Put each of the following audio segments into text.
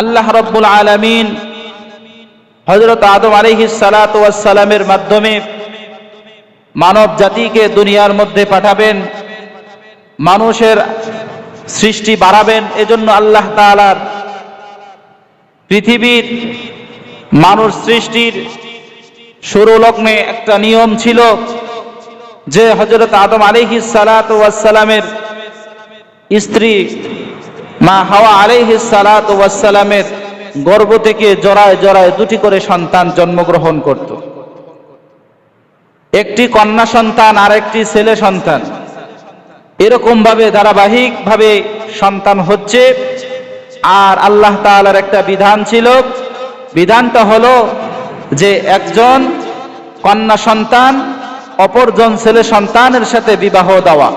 আল্লাহ রব্বুল আলমিন হজরত আদম আলিহি সালাতামের মাধ্যমে মানব জাতিকে দুনিয়ার মধ্যে পাঠাবেন, মানুষের সৃষ্টি বাড়াবেন, এজন্য আল্লাহ তাআলার পৃথিবীর মানুষ সৃষ্টির শুরু লগ্নে একটা নিয়ম ছিল যে হজরত আদম আলিহি সালাতামের স্ত্রী মা হাওয়া আলাইহি সালাত ওয়াসালামের গর্ভ থেকে জড়ায় জড়ায় দুটি করে সন্তান জন্মগ্রহণ করত। একটি কন্যা সন্তান আর একটি ছেলে সন্তান। এরকম ভাবে ধারাবাহিক ভাবে সন্তান হচ্ছে। আর আল্লাহ তাআলার একটা বিধান ছিল। বিধানটা হলো যে একজন কন্যা সন্তান অপরজন ছেলে সন্তানের সাথে বিবাহ দেওয়া।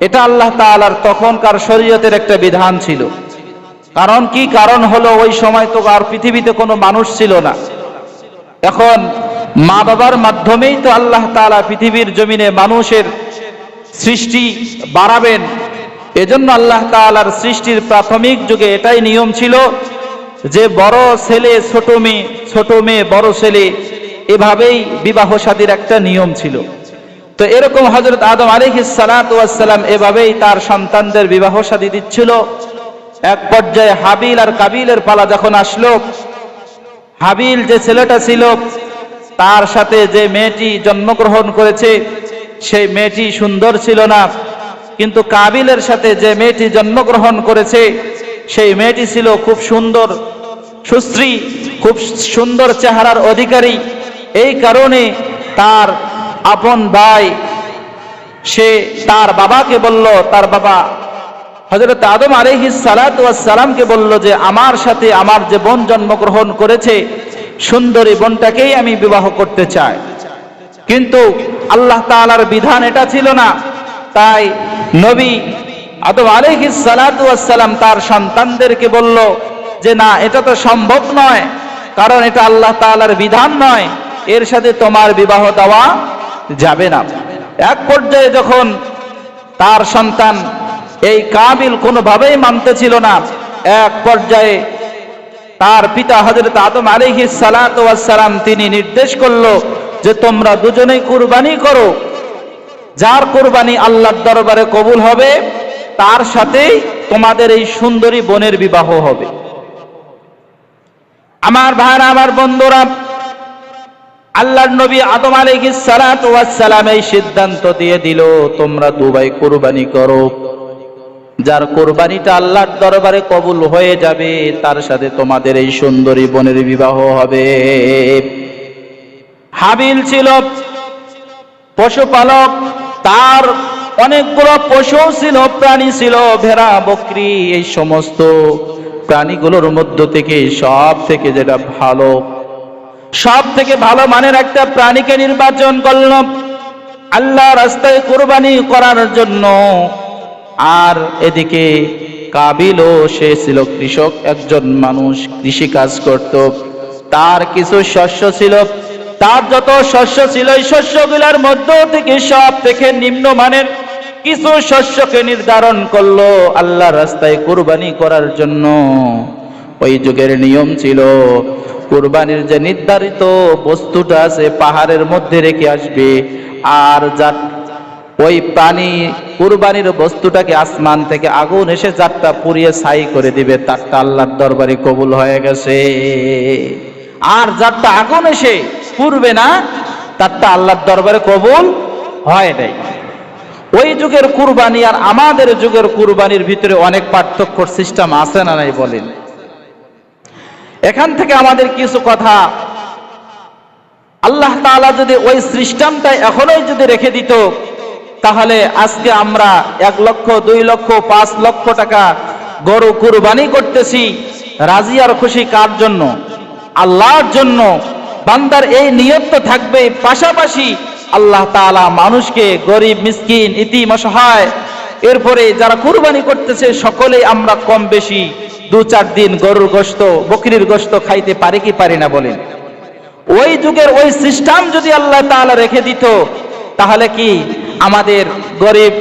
এটা আল্লাহ তাআলার তখনকার শরীয়তের একটা বিধান ছিল। কারণ কি? কারণ হলো ওই সময় তো আর পৃথিবীতে কোনো মানুষ ছিল না। এখন মা বাবার মাধ্যমেই তো আল্লাহ তাআলা পৃথিবীর জমিনে মানুষের সৃষ্টি বাড়াবেন। এজন্য আল্লাহ তাআলার সৃষ্টির প্রাথমিক যুগে এটাই নিয়ম ছিল যে বড় ছেলে, ছোট মেয়ে ছোট মেয়ে, বড় ছেলে, এভাবেই বিবাহ শাদীর একটা নিয়ম ছিল। তো এরকম হজরত আদম আলিহিস সালাম এভাবেই তার সন্তানদের বিবাহ শাদী দিচ্ছিল। এক পর্যায়ে হাবিল আর কাবিলের পালা যখন আসলো, হাবিল যে ছেলেটা ছিল, তার সাথে যে মেয়েটি জন্মগ্রহণ করেছে, সেই মেয়েটি সুন্দর ছিল না। কিন্তু কাবিলের সাথে যে মেয়েটি জন্মগ্রহণ করেছে, সেই মেয়েটি ছিল খুব সুন্দর, সুশ্রী, খুব সুন্দর চেহারার অধিকারী। এই কারণে তার আপন ভাই, সে তার বাবাকে বলল, তার বাবা হজরত আদম আলহি সালাতামকে বলল যে, আমার সাথে আমার যে বোন জন্মগ্রহণ করেছে, সুন্দরী বোনটাকেই আমি বিবাহ করতে চাই। কিন্তু আল্লাহ তাআলার বিধান এটা ছিল না। তাই নবী আদম আলহি সালাতাম তার সন্তানদেরকে বলল যে, না, এটা তো সম্ভব নয়। কারণ এটা আল্লাহ তাআলার বিধান নয়। এর সাথে তোমার বিবাহ দেওয়া যাবে না। এক পর্যায়ে যখন তার সন্তান এই কাবিল কোনোভাবেই মানতে ছিল না, এক পর্যায়ে তার পিতা হজরত আদম আলিহি সালাম তিনি নির্দেশ করল যে তোমরা দুজনেই কুরবানি করো। যার কুরবানি আল্লাহর দরবারে কবুল হবে, তার সাথেই তোমাদের এই সুন্দরী বোনের বিবাহ হবে। আমার ভাইরা, আমার বন্ধুরা আল্লাহর নবী আদম আলাইহিস সালাতু ওয়াস সালাম এই সিদ্ধান্ত দিয়ে দিল, তোমরা দুবাই কুরবানি করো। যার কোরবানিটা আল্লাহর দরবারে কবুল হয়ে যাবে, তার সাথে তোমাদের এই সুন্দরী বোনের বিবাহ হবে। হাবিল ছিল পশুপালক, তার অনেকগুলো পশু ছিল, প্রাণী ছিল, ভেড়া, বকরি, এই সমস্ত প্রাণীগুলোর মধ্য থেকে সব থেকে যেটা ভালো সব থেকে ভালো মানের একটা প্রাণীকে নির্বাচন করল আল্লাহ রাস্তায় কোরবানি করার জন্য। আর এদিকে কাবিলও সে ছিল কৃষক, একজন মানুষ কৃষি কাজ করত। তার কিছু শস্য ছিল, তার যত শস্য ছিল, এই শস্যগুলোর মধ্য থেকে সব থেকে নিম্নমানের কিছু শস্যকে নির্ধারণ করল আল্লাহ রাস্তায় কুরবানি করার জন্য। ওই যুগের নিয়ম ছিল কুরবানির যে নির্ধারিত বস্তুটা আছে পাহাড়ের মধ্যে রেখে আসবে, আর যার ওই প্রাণী কুরবানির বস্তুটাকে আসমান থেকে আগুন এসে যারটা পুড়িয়ে ছাই করে দিবে, তারটা আল্লাহর দরবারে কবুল হয়ে গেছে। আর যারটা আগুন এসে পুড়বে না, তারটা আল্লাহর দরবারে কবুল হয় নাই। ওই যুগের কুরবানি আর আমাদের যুগের কুরবানির ভিতরে অনেক পার্থক্য সিস্টেম আছে না নাই বলেন? এখান থেকে আমাদের কিছু কথা। আল্লাহ তাআলা যদি ওই সিস্টেমটা এখনোই যদি রেখে দিত, তাহলে আজকে আমরা এক লক্ষ, দুই লক্ষ, পাঁচ লক্ষ টাকা গরু কুরবানি করতেছি, রাজি আর খুশি কার জন্য? আল্লাহর জন্য। বান্দার এই নিয়ত তো থাকবে পাশাপাশি আল্লাহ তাআলা মানুষকে গরিব, মিসকিন, ইতিম, অসহায়, এরপরে যারা কুরবানি করতেছে, সকলেই আমরা কম বেশি দু চার দিন গরুর গোস্ত বকরির গোস্ত খাইতে পারে কি পারে না বলেন। ওই যুগের ওই সিস্টেম যদি আল্লাহ তাআলা রেখে দিত, তাহলে কি আমাদের গরিব,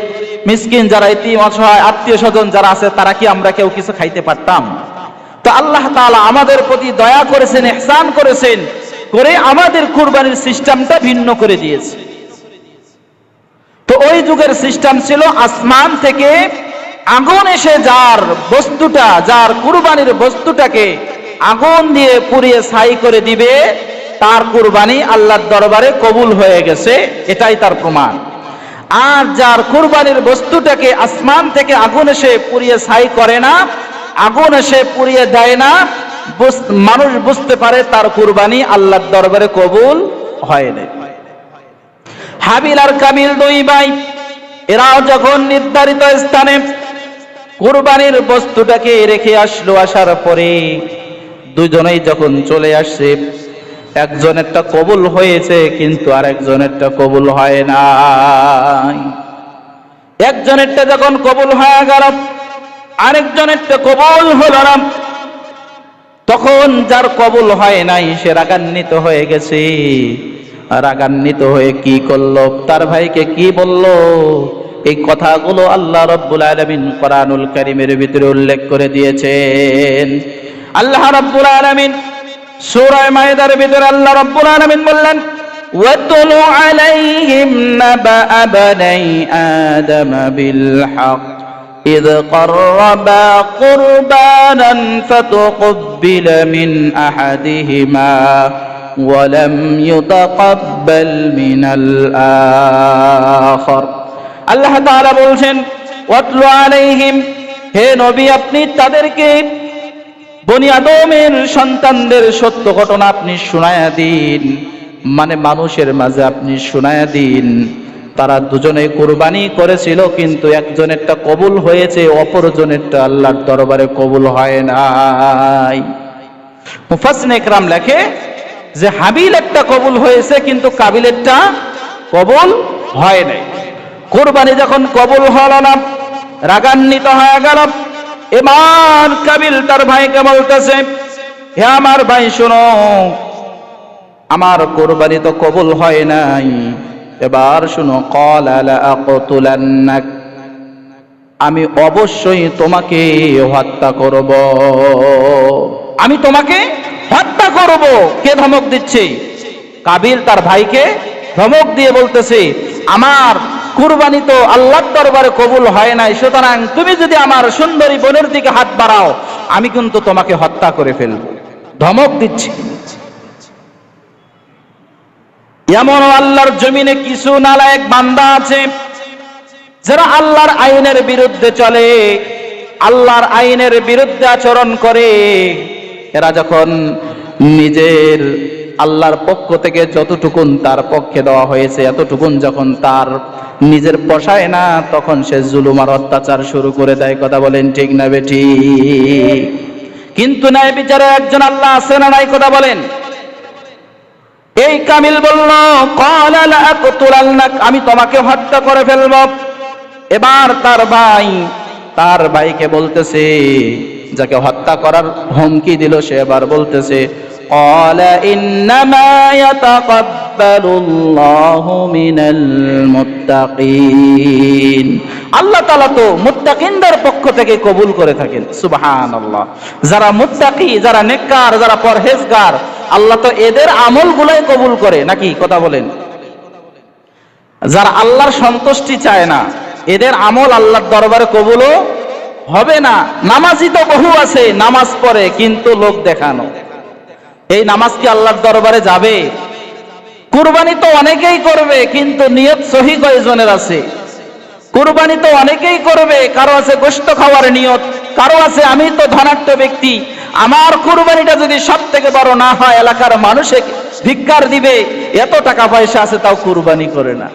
মিসকিন যারা অসহায় আত্মীয় স্বজন যারা আছে, তারা কি আমরা কেউ কিছু খাইতে পারতাম? তো আল্লাহ তাআলা আমাদের প্রতি দয়া করেছেন, ইহসান করেছেন, করে আমাদের কুরবানির সিস্টেমটা ভিন্ন করে দিয়েছে। তো ওই যুগের সিস্টেম ছিল আসমান থেকে আগুন এসে যার বস্তুটা, যার কুরবানির বস্তুটাকে আগুন দিয়ে পুড়িয়ে ছাই করে দিবে, তার কুরবানি আল্লাহর দরবারে কবুল হয়ে গেছে, এটাই তার প্রমাণ। আর যার কুরবানির বস্তুটাকে আসমান থেকে আগুন এসে পুড়িয়ে ছাই করে না, আগুন এসে পুড়িয়ে দেয় না মানুষ বুঝতে পারে তার কুরবানি আল্লাহর দরবারে কবুল হয় না হাবিল আর কামিল দুই ভাই, এরাও যখন নির্ধারিত স্থানে কুরবানির বস্তুটাকে রেখে আসলো, আসার পরে দুজনেই যখন চলে আসছে একজনেরটা কবুল হয়েছে, কিন্তু আর আরেকজনেরটা কবুল হয় নাই। একজনেরটা যখন কবুল হয়ে গেল, আরেকজনেরটা কবুল হলো না। তখন যার কবুল হয় নাই, সে রাগান্বিত হয়ে গেছে। রাগান্বিত হয়ে কি করল? তার ভাইকে কি বলল? এই কথাগুলো আল্লাহ রব্বুল আলমিন কোরআনুল কারিমের ভিতরে উল্লেখ করে দিয়েছেন আল্লাহ রব্বুল আলমিন সূরায় মায়েদার ভিতরে আল্লাহ রব্বুল আলমিন বললেন واتل عليهم نبأ بني آدم بالحق إذ قربا قربانا فتقبل من أحدهما ولم يتقبل من الآخر আল্লাহ তাআলা বলছেন, ওয়াতলু আলাইহিম, হে নবী, আপনি তাদেরকে বনি আদমের সন্তানদের সত্য ঘটনা আপনি শোনায়া দিন। মানে মানুষের মাঝে আপনি শোনায়া দিন। তারা দুজনে কোরবানি করেছিল, কিন্তু একজনেরটা কবুল হয়েছে, অপরজনেরটা আল্লাহর দরবারে কবুল হয় নাই। মুফাসসিন একরাম লেখে যে হাবিল একটা কবুল হয়েছে, কিন্তু কাবিলেরটা কবুল হয় নাই। কোরবানি যখন কবুল হলো না, রাগান্বিত হয়ে গেল। এবার কাবিল তার ভাইকে বলতেছে, হে আমার ভাই, শোনো, আমার কোরবানি তো কবুল হয় নাই। এবার শুনো কল আকতুলান্নাক, আমি অবশ্যই তোমাকে হত্যা করব। আমি তোমাকে হত্যা করব। কে ধমক দিচ্ছে? কাবিল তার ভাইকে ধমক দিয়ে বলতেছে, আমার কুরবানি তো আল্লাহর দরবারে কবুল হয় নাই। সুতরাং তুমি যদি আমার সুন্দরী বোনের দিকে হাত বাড়াও, আমি কিন্তু তোমাকে হত্যা করে ফেলব। ধমক দিচ্ছি। এমন আল্লাহর জমিনে কিছু নালায়ক বান্দা আছে, যারা আল্লাহর আইনের বিরুদ্ধে চলে। আল্লাহর আইনের বিরুদ্ধে আচরণ করে। এরা যখন নিজের আল্লাহর পক্ষ থেকে যতটুকুন তার পক্ষে দেওয়া হয়েছে, এতটুকুন যখন তার নিজের পশায় না, তখন সে জুলুম আর অত্যাচার শুরু করে দেয়। কথা বলেন ঠিক না বেটি? কিন্তু ন্যায় বিচারে একজন আল্লাহ আছে না নাই? কথা বলেন। এই কামিল বলল আমি তোমাকে হত্যা করে ফেলব। এবার তার ভাই, তার ভাইকে বলতেছে, যাকে হত্যা করার হুমকি দিল, সে এবার বলতেছে قال إنما يتقبل الله من المتقين আল্লাহ তাআলা তো মুত্তাকিনদের পক্ষ থেকে কবুল করে থাকেন সুবহানাল্লাহ যারা মুত্তাকি যারা নেককার যারা পরহেজগার আল্লাহ তো এদের আমলগুলাই কবুল করে নাকি কথা বলেন যারা আল্লাহর সন্তুষ্টি চায় না এদের আমল আল্লাহর দরবারে কবুলও হবে না নামাজি তো বহু আছে নামাজ পড়ে কিন্তু লোক দেখানো এই নামাজ কি আল্লাহর দরবারে যাবে? কুরবানি তো অনেকেই করবে, কিন্তু নিয়ত সহি কয়জনের আছে? কুরবানি তো অনেকেই করবে, কারও আছে গোস্ত খাওয়ার নিয়ত, কারও আছে আমি তো ধনাঢ্য ব্যক্তি। আমার কুরবানিটা যদি সব থেকে বড় না হয়, এলাকার মানুষে ভিক্ষার দিবে, এত টাকা পয়সা আছে, তাও কুরবানি করে না।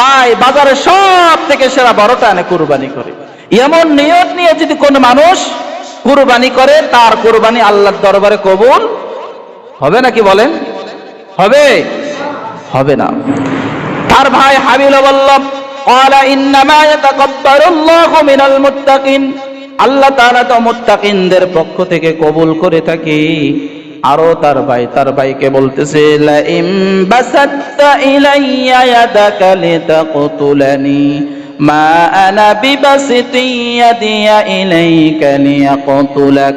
তাই বাজারে সব থেকে সেরা বড়টা এনে কুরবানি করে। এমন নিয়ত নিয়ে যদি কোন মানুষ কুরবানি করে, তার কুরবানি আল্লাহর দরবারে কবুল হবে নাকি বলেন? হবে। হবে না। তার ভাই হাবিল বল্লভ আল্লাহ তারা তো মুত্তাকিনদের পক্ষ থেকে কবুল করে থাকে। আরও তার ভাই, তার ভাইকে বলতেছে লাইম বাসাত্তা ইলাইয়া ইয়াদাকা লিতাকতুলানি। ما أنا ببسط يدي إليك ليقتلك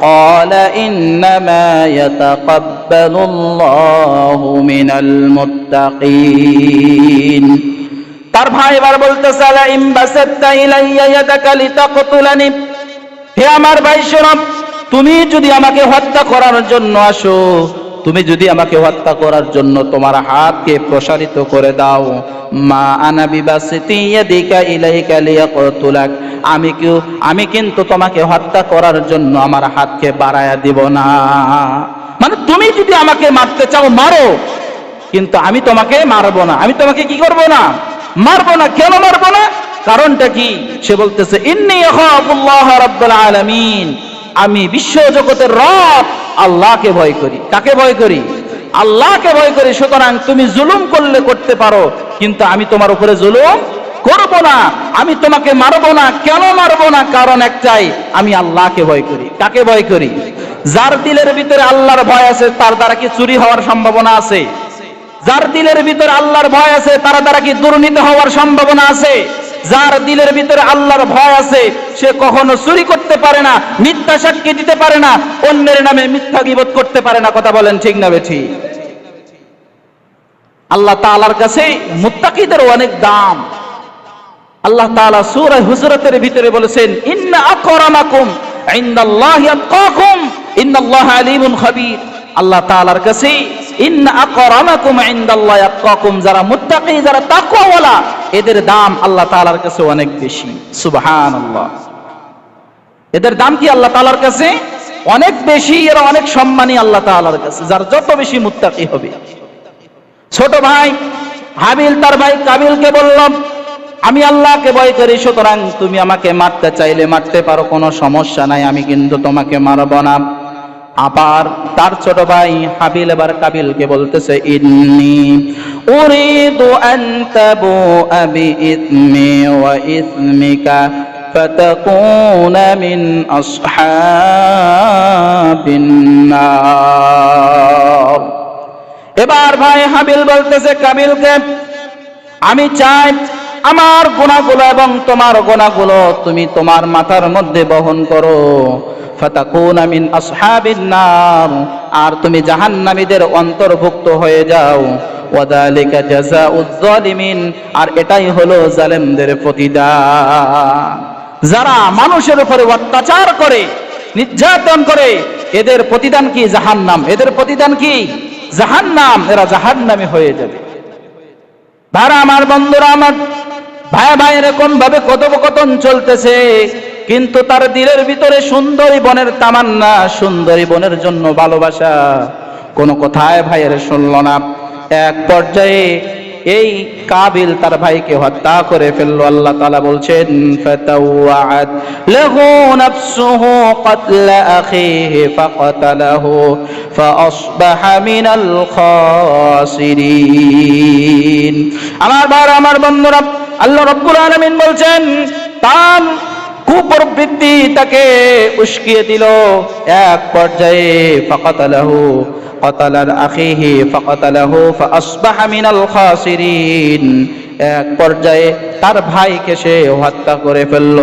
قال إنما يتقبل الله من المتقين তার ভাই এবার বলতেছে আলা ইমবাসাত্তা ইলাইয়া ইয়াদাকা লিতাকতুলানি হে আমার ভাই শোনো তুমি যদি আমাকে হত্যা করার জন্য আসো তুমি যদি আমাকে হত্যা করার জন্য তোমার হাতকে প্রসারিত করে দাও, মা আনা বিবাসিতি ইয়াদিকা ইলাইকা লিয়াকতুলাক, আমি কি, আমি কিন্তু তোমাকে হত্যা করার জন্য আমার হাতকে বাড়ায়া দিব না। মানে তুমি যদি আমাকে মারতে চাও, মারো। কিন্তু আমি তোমাকে মারবো না। আমি তোমাকে কি করব না? মারবো না। কেন মারবো না? কারণটা কি? সে বলতেছে, ইন্নি আলামিন। আমি বিশ্ব জগতের রব, আল্লাহকে ভয় করি। কাকে ভয় করি? আল্লাহকে ভয় করি, সুতরাং তুমি জুলুম করলে করতে পারো, কিন্তু আমি তোমার উপরে জুলুম করব না। আমি তোমাকে মারবো না। কেন মারবো না? কারণ একটাই, আমি আল্লাহকে ভয় করি। কাকে ভয় করি? যার দিলের ভিতরে আল্লাহর ভয় আছে, তার দ্বারা কি চুরি হওয়ার সম্ভাবনা আছে? যার দিলের ভিতরে আল্লাহর ভয় আছে, তার দ্বারা কি দুর্নীতি হওয়ার সম্ভাবনা আছে? যার দিলের ভিতরে আল্লাহর ভয় আছে, সে কখনো চুরি করতে পারে না, মিথ্যা সাক্ষী দিতে পারে না, অন্যের নামে মিথ্যা গিবত করতে পারে না, কথা বলেন ঠিক না বেঠি? আল্লাহ তাআলার কাছে মুত্তাকিদের অনেক দাম। আল্লাহ তাআলা সূরা হুজরাতের ভিতরে বলেছেন, ইন্না আকরামাকুম ইনদাল্লাহি আতকাকুম আলিমুন খাবীর। আল্লাহ তাআলার কাছে, ইন্না আকরামাকুম ইনদাল্লাহি যারা মুত্তাকি, যারা তাকওয়াওয়ালা এদের দাম আল্লাহ তাআলার কাছে অনেক বেশি। সুবহানাল্লাহ। এদের দাম কি আল্লাহ তাআলার কাছে? অনেক বেশি, এরা অনেক সম্মানী আল্লাহ তাআলার কাছে, যার যত বেশি মুত্তাকি হবে। ছোট ভাই হাবিল, তার ভাই কাবিলকে বললাম, আমি আল্লাহকে ভয় করি, সুতরাং তুমি আমাকে মারতে চাইলে মারতে পারো, কোনো সমস্যা নাই, আমি কিন্তু তোমাকে মারব না। আবার তার ছোট ভাই হাবিল এবার কাবিলকে বলতেছে ইন্নি উরিদু আন তাবু আবি ইসমি ওয়া ইসমিকা فتكون من أصحاب النار এবার ভাই হাবিল বলতেছে কাবিলকে আমি চাই আমার গুণাগুলো এবং তোমার গুণাগুলো তুমি তোমার মাথার মধ্যে বহন করো আর তুমি জাহান্নামীদের অন্তর্ভুক্ত হয়ে যাও। ওয়াদালিকা জাযাউজ আর এটাই হলো জালেমদের প্রতিদান। যারা মানুষের উপরে অত্যাচার করে, নির্যাতন করে, এদের প্রতিদান কি জাহান্নাম? এদের প্রতিদান কি? জাহান্নাম। এরা জাহান্নামে হয়ে যাবে। ভাড়া আমার বন্ধুরা, আমার ভাই ভাই এরকম ভাবে কথোপকথন চলতেছে। কিন্তু তার দিলের ভিতরে সুন্দরী বনের তামান্না, সুন্দরী বনের জন্য ভালোবাসা। কোন কথায় ভাইয়ের শুনল না। এক পর্যায়ে এই কাবিল তার ভাইকে হত্যা করে ফেলল। আল্লাহ তালা বলছেন আমার বার আমার বন্ধুরা, আল্লাহ রাব্বুল আলামিন বলছেন তার কুপ্রবৃত্তি তাকে উস্কিয়ে দিল। এক পর্যায়ে ফকাতালাহু ফতালার আখিহি ফকাতালাহু ফাসবাহা আল খাসিরিন। এক পর্যায়ে তার ভাইকে সে হত্যা করে ফেলল।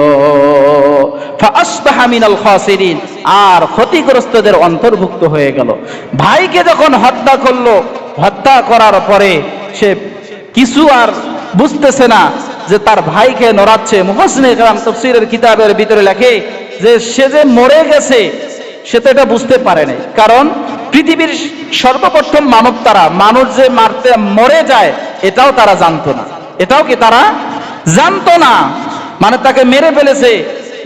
ফাসবাহা মিনাল খাসিরিন, আর ক্ষতিগ্রস্তদের অন্তর্ভুক্ত হয়ে গেল। ভাইকে যখন হত্যা করল, হত্যা করার পরে সে কিছু আর বুঝতেছে না যে তার ভাইকে নড়াচ্ছে। মুহাসিন ইকরাম তফসিরের কিতাবের ভিতরে লেখে যে সে যে মরে গেছে, সে তো এটা বুঝতে পারে নাই। কারণ পৃথিবীর সর্বপ্রথম মানব তারা, মানুষ যে মারতে মরে যায়, এটাও তারা জানতো না। এটাও কি তারা জানতো না? মানে তাকে মেরে ফেলেছে।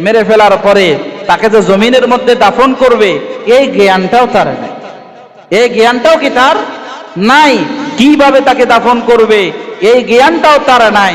মেরে ফেলার পরে তাকে যে জমিনের মধ্যে দাফন করবে, এই জ্ঞানটাও তার নাই। এই জ্ঞানটাও কি তার নাই? কীভাবে তাকে দাফন করবে? এই জ্ঞানটাও তার নাই।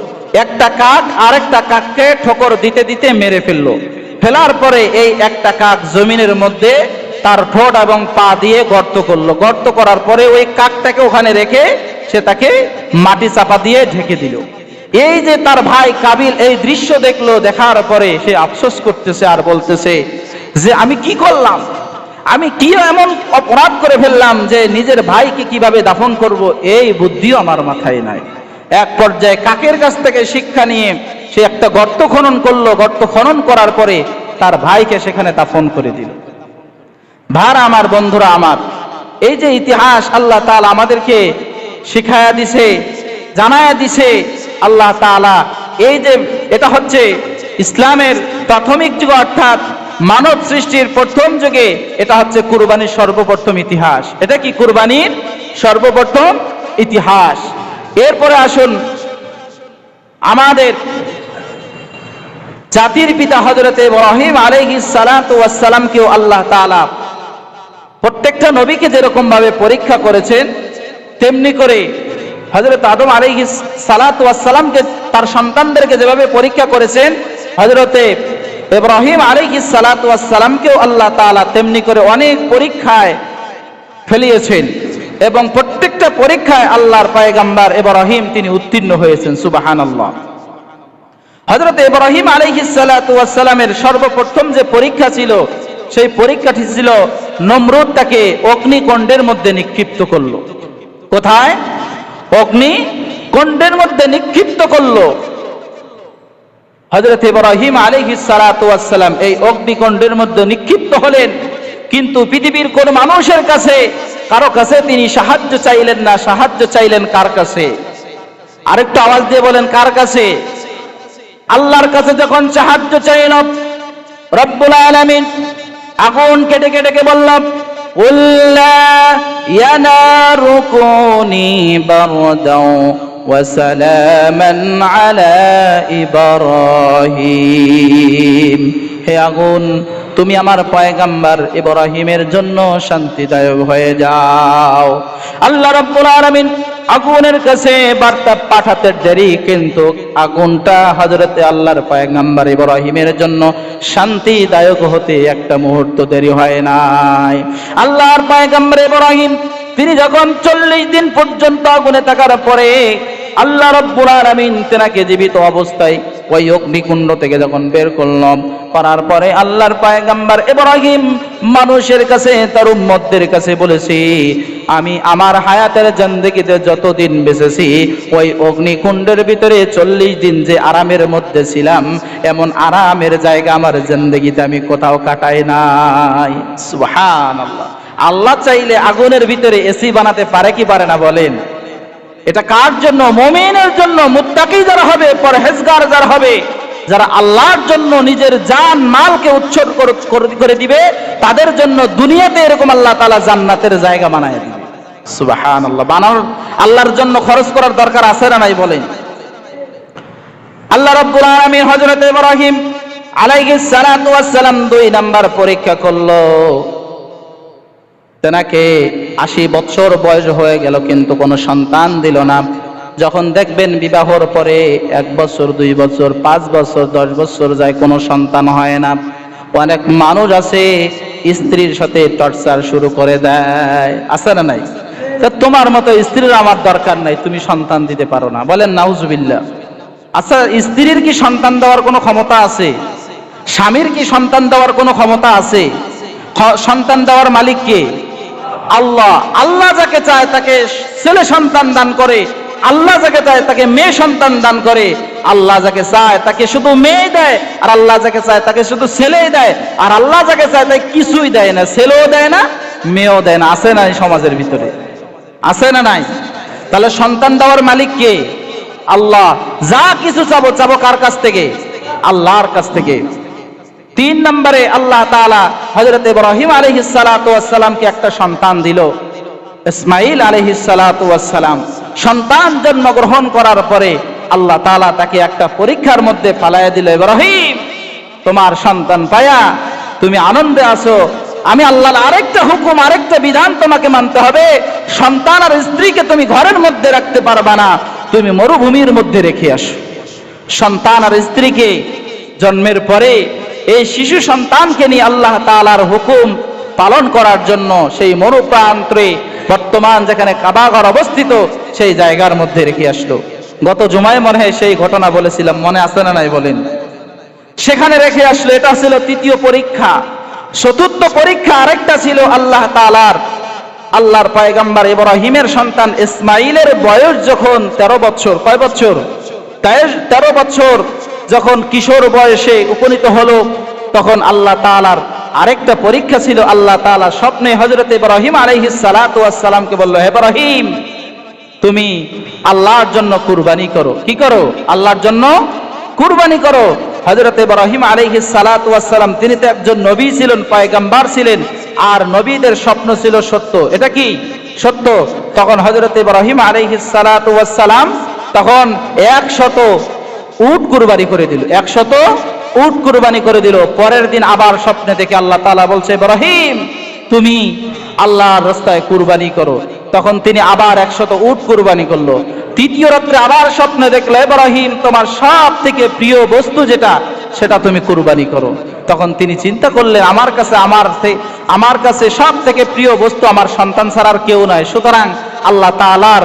একটা কাক আরেকটা কাককে ঠোকর দিতে দিতে মেরে ফেলল। ফেলার পরে এই একটা কাক জমিনের মধ্যে তার ঠোঁট এবং পা দিয়ে গর্ত করল। গর্ত করার পরে ওই কাকটাকে ওখানে রেখে সে তাকে মাটি চাপা দিয়ে ঢেকে দিল। এই যে তার ভাই কাবিল এই দৃশ্য দেখল, দেখার পরে সে আফসোস করতেছে আর বলতেছে যে, আমি কি করলাম? আমি কি এমন অপরাধ করে ফেললাম যে, নিজের ভাইকে কীভাবে দাফন করব? এই বুদ্ধিও আমার মাথায় নাই। এক পর্যায়ে কাকের কাছ থেকে শিক্ষা নিয়ে সে একটা গর্ত খনন করল। গর্ত খনন করার পরে তার ভাইকে সেখানে তা ফোন করে দিল। ভার আমার, বন্ধুরা আমার, এই যে ইতিহাস আল্লাহ তাআলা আমাদেরকে শিখায়া দিছে, জানায়া দিছে, আল্লাহ তাআলা এই যে এটা হচ্ছে ইসলামের প্রাথমিক যুগ, অর্থাৎ মানব সৃষ্টির প্রথম যুগে, এটা হচ্ছে কুরবানির সর্বপ্রথম ইতিহাস। এটা কি কুরবানির সর্বপ্রথম ইতিহাস? এরপরে আসুন আমাদের জাতির পিতা হজরতে ইব্রাহিম ওয়াস সালামকেও আল্লাহ তাআলা প্রত্যেকটা নবীকে যেরকম ভাবে পরীক্ষা করেছেন, তেমনি করে হজরত আদম আলাইহিস সালাতু ওয়াস সালামকে তার সন্তানদেরকে যেভাবে পরীক্ষা করেছেন হজরতে ইব্রাহিম আলাইহিস সালাতু ওয়াস আল্লাহ তাআলা তেমনি করে অনেক পরীক্ষায় ফেলিয়েছেন। এবং প্রত্যেকটা পরীক্ষায় আল্লাহর পায়গাম্বার ইব্রাহিম তিনি উত্তীর্ণ হয়েছেন, সুবহানাল্লাহ। হজরত ইব্রাহিম আলাইহিসালামের সর্বপ্রথম যে পরীক্ষা ছিল, সেই পরীক্ষাটি ছিল নমরুদ তাকে অগ্নিকণ্ডের মধ্যে নিক্ষিপ্ত করল। কোথায়? অগ্নি কুণ্ডের মধ্যে নিক্ষিপ্ত করল। হজরত ইব্রাহিম আলাইহিসালাম এই অগ্নিকুণ্ডের মধ্যে নিক্ষিপ্ত হলেন, কিন্তু পৃথিবীর কোন মানুষের কাছে কারও কাছে তিনি সাহায্য চাইলেন না, সাহায্য চাইলেন কার কাছে? আরেকটু আওয়াজ দিয়ে বলেন, কার কাছে? আল্লাহর কাছে যখন সাহায্য চাইল, রব্বুল আলামিন আগুন কেটে কেটে কে বললাম হে আগুন তুমি আমার পয়গাম্বার ইব্রাহিমের জন্য শান্তিদায়ক হয়ে যাও। আল্লাহ রাব্বুল আলামিন আগুনের কাছে বার্তা পাঠাতে দেরি, কিন্তু আগুনটা হজরতে আল্লাহর পয়গাম্বার ইব্রাহিমের জন্য শান্তিদায়ক হতে একটা মুহূর্ত দেরি হয় নাই। আল্লাহর পয়গাম্বার ইব্রাহিম, তিনি যখন চল্লিশ দিন পর্যন্ত আগুনে থাকার পরে আল্লাহ রব্বুল আলামিন তেনাকে জীবিত অবস্থায় ওই অগ্নিকুণ্ড থেকে যখন বের করলাম, করার পরে আল্লাহর পায়গাম্বার ইব্রাহিম মানুষের কাছে, তার উম্মতদের কাছে বলেছি, আমি আমার হায়াতের জিন্দেগিতে যতদিন বেঁচেছি ওই অগ্নিকুণ্ডের ভিতরে চল্লিশ দিন যে আরামের মধ্যে ছিলাম, এমন আরামের জায়গা আমার জিন্দেগিতে আমি কোথাও কাটাই নাই। সুবহানাল্লাহ। আল্লাহ চাইলে আগুনের ভিতরে এসি বানাতে পারে কি পারে না বলেন। এটা কার জন্য? মমিনের জন্য। মুত্তাকি যারা হবে, পরহেজগার যারা হবে, যারা আল্লাহর জন্য নিজের জান, মালকে উৎসর্গ করে- দিবে, তাদের জন্য দুনিয়াতে এরকম আল্লাহ তাআলা জান্নাতের জায়গা বানায় দিবে। সুবাহান আল্লাহ বানানোর আল্লাহর জন্য খরচ করার দরকার আছে না নাই বলেন? আল্লাহ রাব্বুল আলামিন হযরত ইব্রাহিম আলাইহিস সালাতু ওয়াস সালাম দুই নাম্বার পরীক্ষা করল। তেনাকে আশি বছর বয়স হয়ে গেল, কিন্তু কোনো সন্তান দিল না। যখন দেখবেন বিবাহর পরে এক বছর, দুই বছর, পাঁচ বছর, দশ বছর যায়, কোনো সন্তান হয় না। অনেক মানুষ আছে, স্ত্রীর সাথে টর্চার শুরু করে দেয়। আছে না নাই? তা তোমার মতো স্ত্রীর আমার দরকার নাই, তুমি সন্তান দিতে পারো না। বলেন, নাউজুবিল্লাহ। আচ্ছা স্ত্রীর কি সন্তান দেওয়ার কোনো ক্ষমতা আছে? স্বামীর কি সন্তান দেওয়ার কোনো ক্ষমতা আছে? সন্তান দেওয়ার মালিক কে? আল্লাহ আল্লাহ যাকে চায় তাকে ছেলে সন্তান দান করে, আল্লাহ যাকে চায় তাকে মেয়ে সন্তান দান করে, আল্লাহ যাকে চায় তাকে শুধু মেয়ে দেয়, আর আল্লাহ যাকে চায় তাকে শুধু ছেলেই দেয়, আর আল্লাহ যাকে চায় তাকে কিছুই দেয় না, ছেলেও দেয় না, মেয়েও দেয় না। আছে না সমাজের ভিতরে? আছে না নাই? তাহলে সন্তান দেওয়ার মালিক কে? আল্লাহ। যা কিছু চাবো চাবো কার কাছ থেকে? আল্লাহর কাছ থেকে। তিন নম্বরে আল্লাহ তাআলা হযরত ইব্রাহিম আলাইহিস সালাতু একটা সন্তান দিল ইসমাইল আলাইহিস সালাতু ওয়াস সালাম। সন্তান জন্মগ্রহণ করার পরে আল্লাহ তাআলা তাকে একটা পরীক্ষার মধ্যে ফালাইয়া দিল, ইব্রাহিম, তোমার সন্তান পায়া, তুমি আনন্দে আছো। আমি আল্লাহর আরেকটা হুকুম, আরেকটা বিধান তোমাকে মানতে হবে। সন্তান আর স্ত্রীকে তুমি ঘরের মধ্যে রাখতে পারবা না, তুমি মরুভূমির মধ্যে রেখে আসো। সন্তান আর স্ত্রীকে জন্মের পরে এই শিশু সন্তানকে নিয়ে আল্লাহ তালার হুকুম পালন করার জন্য সেই মরুপ্রান্তরে বর্তমান যেখানে কাবাঘর অবস্থিত, সেই জায়গার মধ্যে রেখে আসলো। গত জুমায় মনে হয় সেই ঘটনা বলেছিলাম, মনে আছে না নাই বলেন? সেখানে রেখে আসলো, এটা ছিল তৃতীয় পরীক্ষা। চতুর্থ পরীক্ষা আরেকটা ছিল আল্লাহ তালার আল্লাহর পয়গাম্বার ইব্রাহিমের সন্তান ইসমাইলের বয়স যখন তেরো বছর, কয় বছর? তেরো বছর। যখন কিশোর বয়সে উপনীত হলো, তখন আল্লাহ তালার আরেকটা পরীক্ষা ছিল। আল্লাহ তাআলা স্বপ্নে হজরত ইব্রাহিম আলাইহিস সালাতু বলল, হে ইব্রাহিম, তুমি আল্লাহর জন্য কুরবানি করো। কি করো? আল্লাহর জন্য কুরবানি করো। হযরত ইব্রাহিম আলাইহিস সালাতু ওয়াস সালাম তিনি তো একজন নবী ছিলেন, পয়গম্বর ছিলেন, আর নবীদের স্বপ্ন ছিল সত্য। এটা কি? সত্য। তখন হযরত ইব্রাহিম আলাইহিস সালাতু ওয়াস সালাম তখন একশত উট কুরবানি করে দিল। একশত উট কুরবানি করে দিল। পরের দিন আবার স্বপ্নে দেখে আল্লাহ তাআলা বলছে, ইব্রাহিম, তুমি আল্লাহর রাস্তায় কুরবানি করো। তখন তিনি আবার একশত উট কুরবানি করল। তৃতীয় রাত্রে আবার স্বপ্নে দেখল, ইব্রাহিম, তোমার সব থেকে প্রিয় বস্তু যেটা, সেটা তুমি কুরবানি করো। তখন তিনি চিন্তা করলেন, আমার কাছে, আমার আমার কাছে সব থেকে প্রিয় বস্তু আমার সন্তান ছাড়া আর কেউ নয় সুতরাং আল্লাহ তাআলার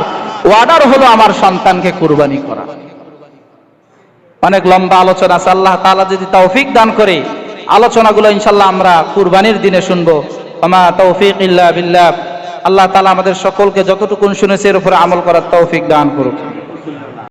ওয়ার্ডার হলো আমার সন্তানকে কুরবানি করা। অনেক লম্বা আলোচনা আছে। আল্লাহ তাআলা যদি তৌফিক দান করে, আলোচনাগুলো ইনশাল্লাহ আমরা কুরবানির দিনে শুনব। আমা তৌফিক ইল্লা বিল্লাহ। আল্লাহ তালা আমাদের সকলকে যতটুকুন শুনেছে, এর উপরে আমল করার তৌফিক দান করুক।